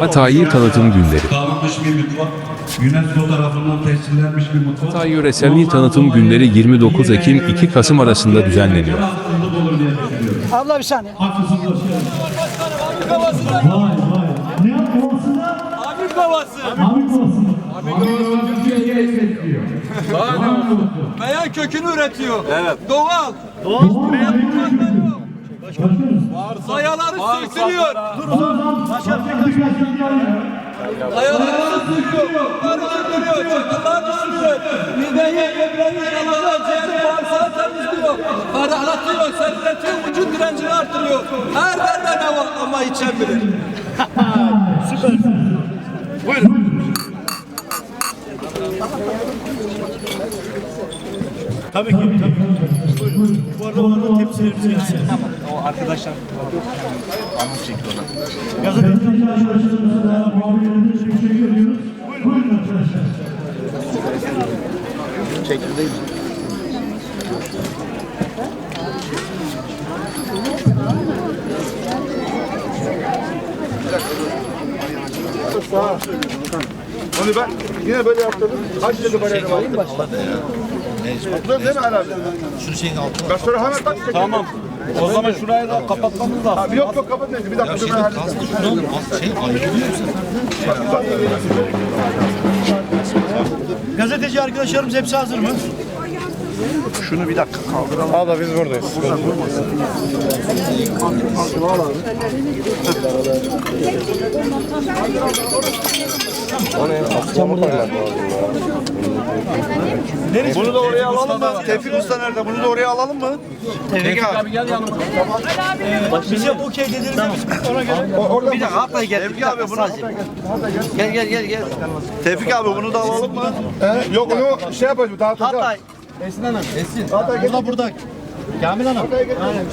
Hatay'ı tanıtım günleri. Kalmış bir mutfak. UNESCO tarafından tescillenmiş bir mutfak. Hatay Yöreselliği Tanıtım Günleri 29 Ekim 2 Kasım arasında düzenleniyor. Abla bir saniye. Vay vay. Ne havasında? Abi kovası. Abi kovasında. Abi kovasında Türkiye'ye destekliyor. Meyan kökünü üretiyor. Evet. Doğal. Doğal meyan birkaç bilgi alayım. Dayaları sürtülüyor. Bunları öldürüyor. Çakıllar düşürüyor. Mideyi, böbreği, yalağı, ciğeri, bağırsağı temizliyor. Ferahlatıyor, serinletiyor, vücut direncini artırıyor. Her bende ne var ama içen bilir. Tabii ki. Tabii. Buyurun. Bu arada orada tepsilerimiz gelsin. Tamam. Arkadaşlar anons çekiyorlar. Gazeteciler Arkadaşlarımıza muhabirlerimize teşekkür ediyoruz. Buyurun arkadaşlar. Onu ben yine böyle yaptırdım. Kaç dedi böyle var? Atlıyorum değil mi hala? şunu şeyin altına. Ben sonra hemen tak. Tamam. O zaman şurayı da kapatmamız lazım. Abi yok yok kapatmayın. Bir dakika az şey ayrılıyor bu sefer. Gazeteci arkadaşlarımız hepsi hazır mı? Şunu bir dakika kaldıralım. Abla biz buradayız. Bunu da oraya alalım mı? Tevfik Usta nerede? Bunu da oraya alalım mı? Tevfik abi. Bize okey dediğinizde biz ona göre. Orada Bir dakika hatta gel. Tevfik abi bunu. Gel gel gel gel. Tevfik abi bunu da alalım mı? Yok onu şey yapacağız dağıtacağız. Hatay. Burada burada. Kamil Hanım.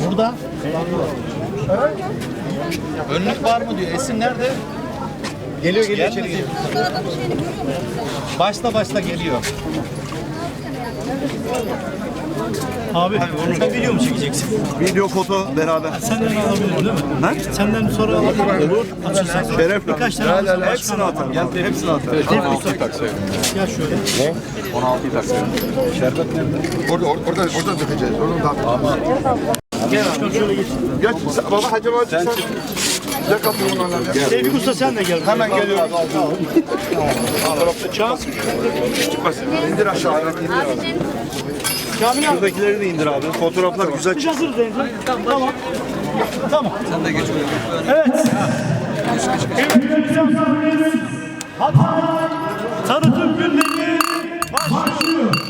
Burada. Önlük var mı diyor. Esin nerede? Geliyor geliyor içeri geliyor. Başla başla geliyor. Abi sen video mu çekeceksin? Video foto beraber. Senden alabilirim değil mi? Ne? Senden sonra alabilirim. Olur. Açırsan sonra. Şeref Birkaç tane Hadi, hadi, alırsan Hepsini atalım. Gel hepsini atalım. Gel şöyle. Orada orada orada orada dökeceğiz. Oradan dağıtacağız. Gel şöyle geç. Geç. Sen- Baba hacı baba sen. Kapıyor bunlarla. Gel. Tevfik Usta sen de gel. Hemen geliyorum. Çağ. Çıkmasın. İndir aşağı. İndir abi. Kamil abi. Şuradakileri de indir abi. Fotoğraflar güzel Enzo. Tamam. Tamam. Sen de geç Evet. Hatay tanıtım günleri başlıyor.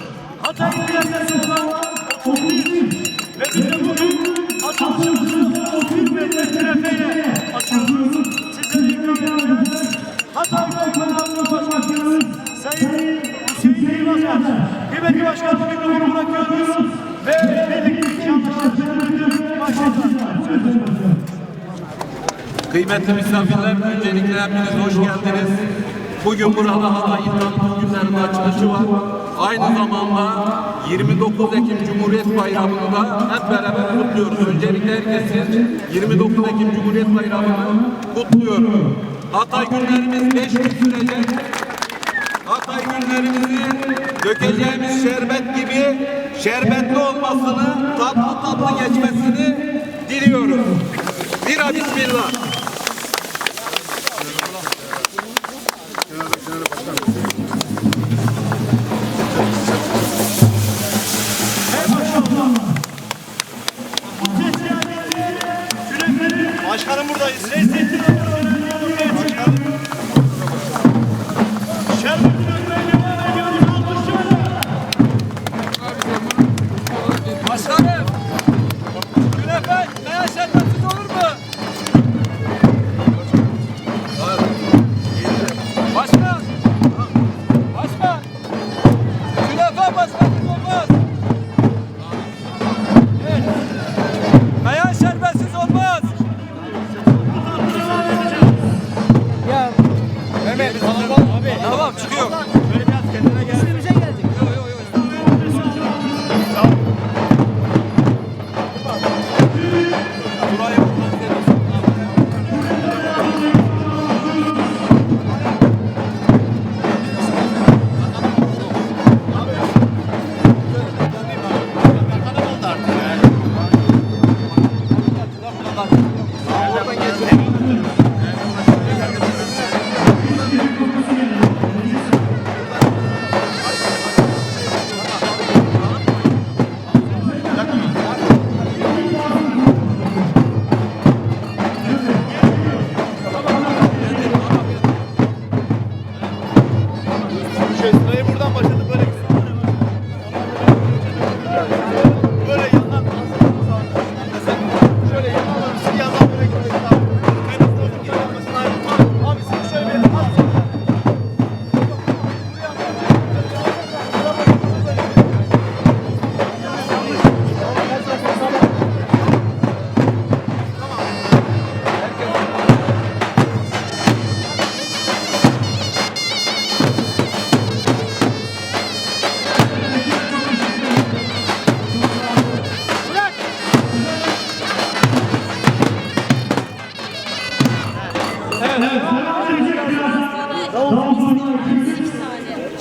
Kıymetli misafirler, öncelikle hepiniz hoş geldiniz. Bugün burada Hatay İnanma Günlerinin açılışı var. Aynı zamanda 29 Ekim Cumhuriyet Bayramı'nı da hep beraber kutluyoruz. Öncelikle herkesin 29 Ekim Cumhuriyet Bayramı'nı kutluyorum. Hatay günlerimiz 5 gün sürecek. Hatay günlerimizi dökeceğimiz şerbet gibi şerbetli olmasını, tatlı tatlı geçmesini diliyoruz. Bira bismillah. Buradayız. Lezzetli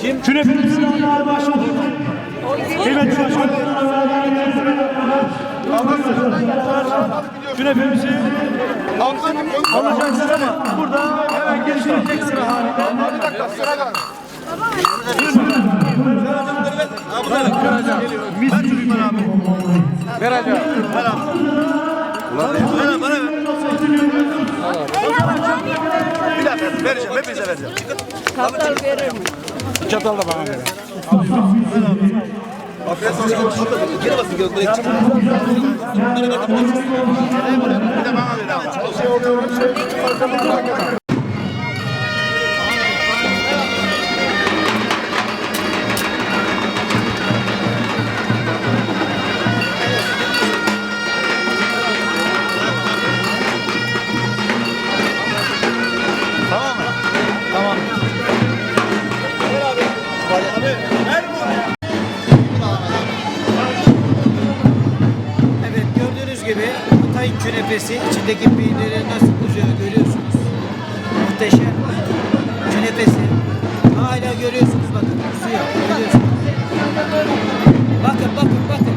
Kim? Künefemizin almaya başladık. Kıymetli başkanım. Künefemizi alacaksın ama burada hemen geçirecek sıra halinde. bir dakika sıra var. Mis gibi beraber. Ver hadi. Ver abi. Bana bana ver. Bir dakika vereceğim. Hepinize vereceğim. Çatal verir mi? Çatal da bana ver. Geri basın gel buraya çık. Evet künefesi içindeki peyniri nasıl uzuyor görüyorsunuz. Muhteşem. Künefesi. Hala görüyorsunuz bakın uzuyor. Görüyorsunuz. Bakın bakın bakın.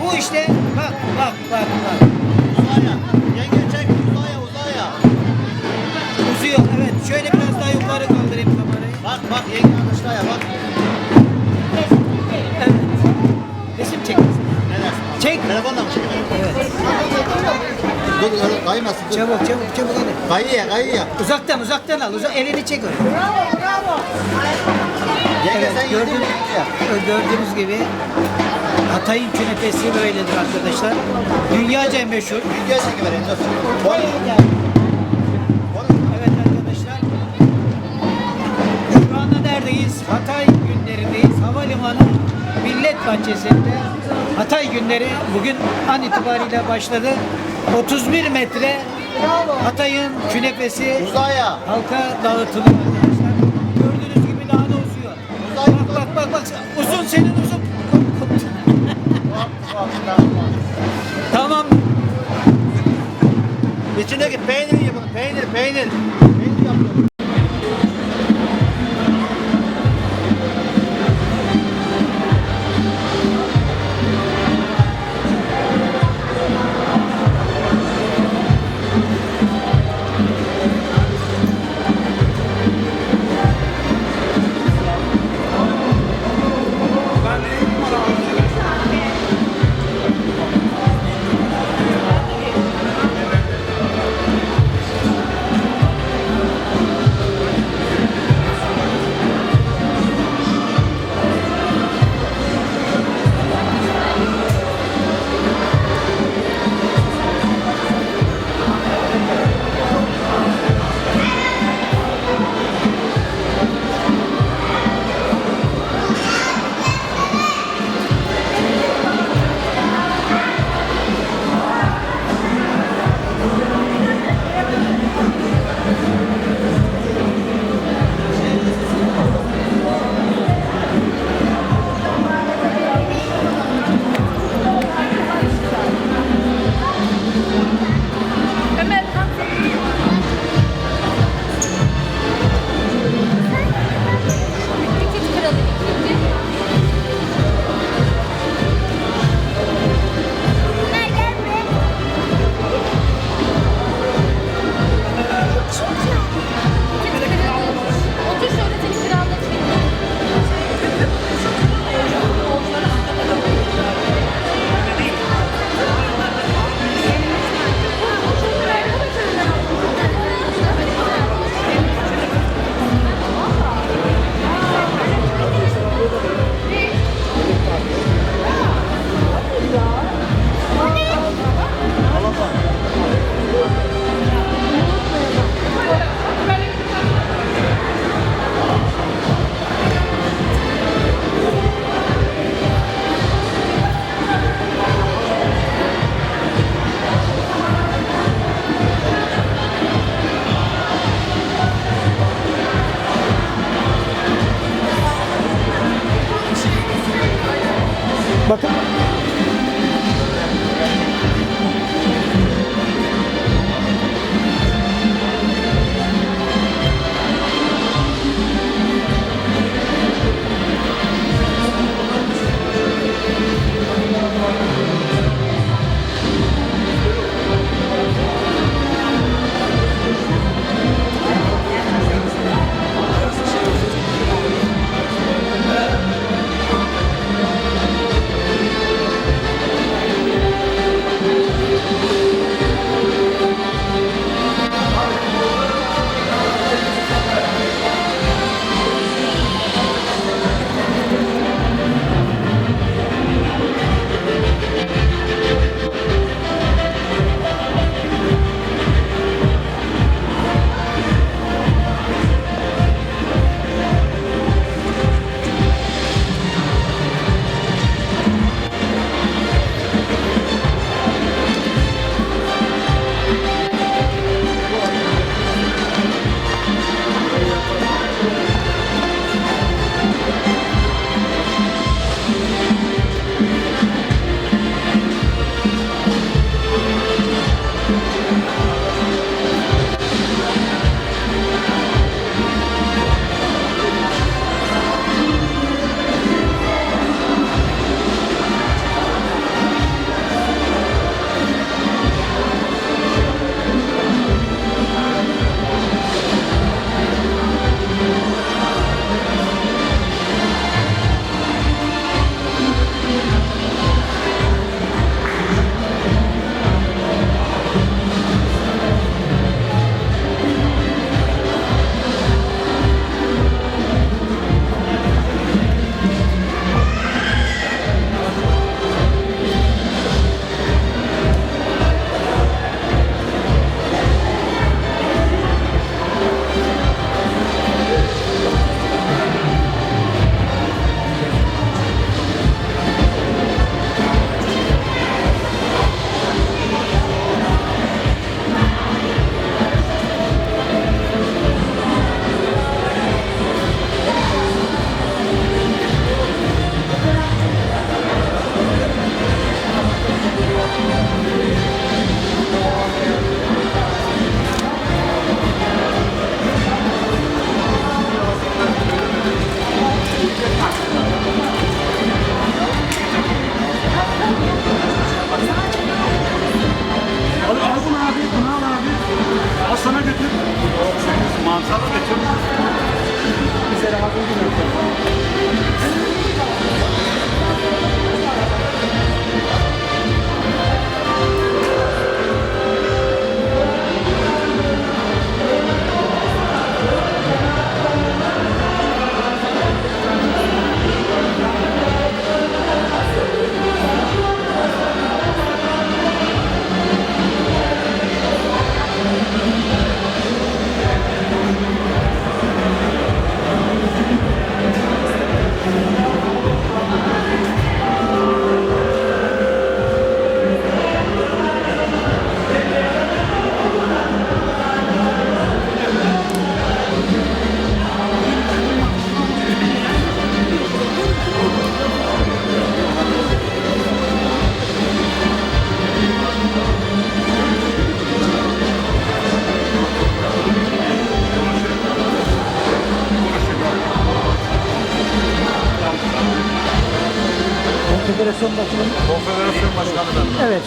Bu işte bak bak bak bak. Uzaya. Yenge çek uzaya uzaya. Uzuyor evet. Şöyle biraz daha yukarı kaldırayım kamerayı. Bak bak yenge aşağıya bak. Evet. Resim çek. Çek. Telefonla mı çekiyorsun? Dur dur kaymasın. dur. Çabuk çabuk çabuk hadi. Kayıyor kayıyor. Uzaktan uzaktan al. Uzak, elini çek öyle. Yenge Evet, sen gördüğünüz, gördüğünüz gibi Hatay'ın künefesi böyledir arkadaşlar. Dünyaca meşhur. Video çekiver Enzo. Evet arkadaşlar. Şu anda neredeyiz? Hatay günlerindeyiz. Havalimanı Millet Bahçesi'nde. Hatay günleri bugün an itibariyle başladı. 31 metre Hatay'ın künefesi Uzaya. halka dağıtılıyor arkadaşlar. Gördüğünüz gibi daha da uzuyor. Bak bak bak bak. Uzun senin uzun. tamam. İçindeki peynir yapın. Peynir peynir.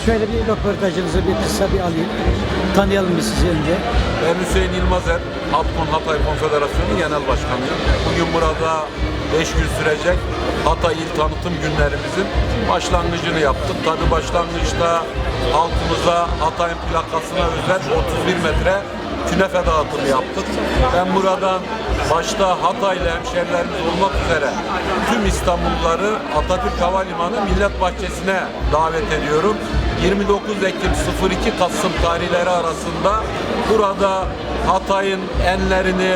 Şöyle bir röportajınızı bir kısa bir alayım. Tanıyalım biz sizi önce. Ben Hüseyin Yılmazer, Hatkon Hatay Konfederasyonu Genel Başkanıyım. Bugün burada 5 gün sürecek Hatay İl Tanıtım Günlerimizin başlangıcını yaptık. Tabi başlangıçta halkımıza Hatay'ın plakasına özel 31 metre künefe dağıtımı yaptık. Ben buradan başta Hataylı hemşerilerimiz olmak üzere tüm İstanbulluları Atatürk Havalimanı Millet Bahçesi'ne davet ediyorum. 29 Ekim 02 Kasım tarihleri arasında burada Hatay'ın enlerini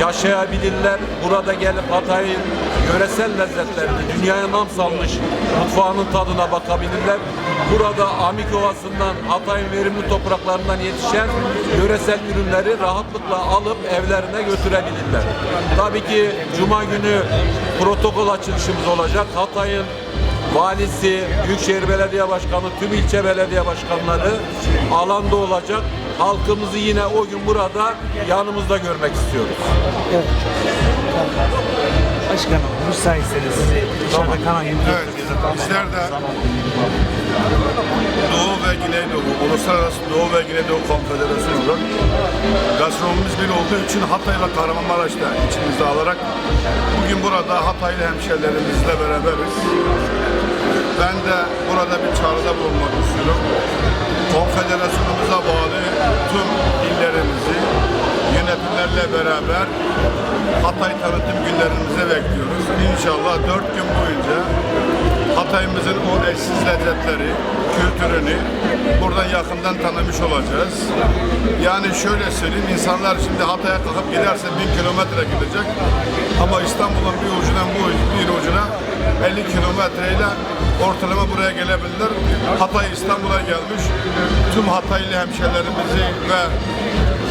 yaşayabilirler. Burada gelip Hatay'ın yöresel lezzetlerini, dünyaya nam salmış mutfağının tadına bakabilirler. Burada Amik Ovası'ndan, Hatay'ın verimli topraklarından yetişen yöresel ürünleri rahatlıkla alıp evlerine götürebilirler. Tabii ki Cuma günü protokol açılışımız olacak. Hatay'ın valisi, Büyükşehir Belediye Başkanı, tüm ilçe belediye başkanları alanda olacak. Halkımızı yine o gün burada yanımızda görmek istiyoruz. Evet. Başkanım müsaitseniz sizi dışarıda kalan Evet, bizler de Doğu ve Güneydoğu, Uluslararası Doğu ve Güneydoğu Konfederasyonu olarak gastronomimiz bir olduğu için Hatay ve Kahramanmaraş'ta içimizde alarak bugün burada Hataylı hemşerilerimizle beraberiz. Ben de burada bir çağrıda bulunmak istiyorum. Konfederasyonumuza bağlı tüm illerimizi yönetimlerle beraber Hatay tanıtım günlerimize bekliyoruz. İnşallah dört gün boyunca Hatay'ımızın o eşsiz lezzetleri, kültürünü buradan yakından tanımış olacağız. Yani şöyle söyleyeyim, insanlar şimdi Hatay'a kalkıp giderse bin kilometre gidecek. Ama İstanbul'un bir ucundan bu bir ucuna 50 kilometreyle ortalama buraya gelebilirler. Hatay İstanbul'a gelmiş. Tüm Hataylı hemşerilerimizi ve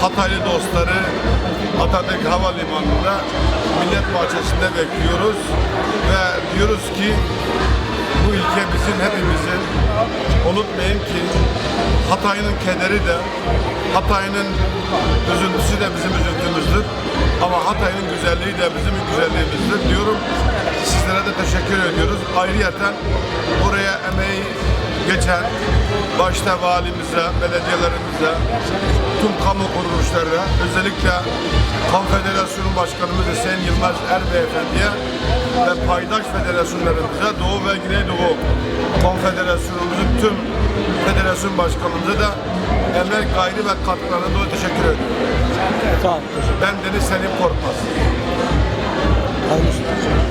Hataylı dostları Atatürk Havalimanı'nda Millet Bahçesi'nde bekliyoruz. Ve diyoruz ki bu ülke bizim hepimizin. Unutmayın ki Hatay'ın kederi de Hatay'ın üzüntüsü de bizim üzüntümüzdür. Ama Hatay'ın güzelliği de bizim güzelliğimizdir diyorum. Sizlere de teşekkür ediyoruz. Ayrıyeten buraya emeği geçen başta valimize, belediyelerimize, tüm kamu kuruluşlarına, özellikle Konfederasyon Başkanımız Hüseyin Yılmaz Er Beyefendi'ye ve paydaş federasyonlarımıza, Doğu ve Güneydoğu Konfederasyonumuzun tüm federasyon başkanımıza da emek gayri ve katkılarına dolayı teşekkür ediyorum. Ben Deniz Selim Korkmaz. Olsun.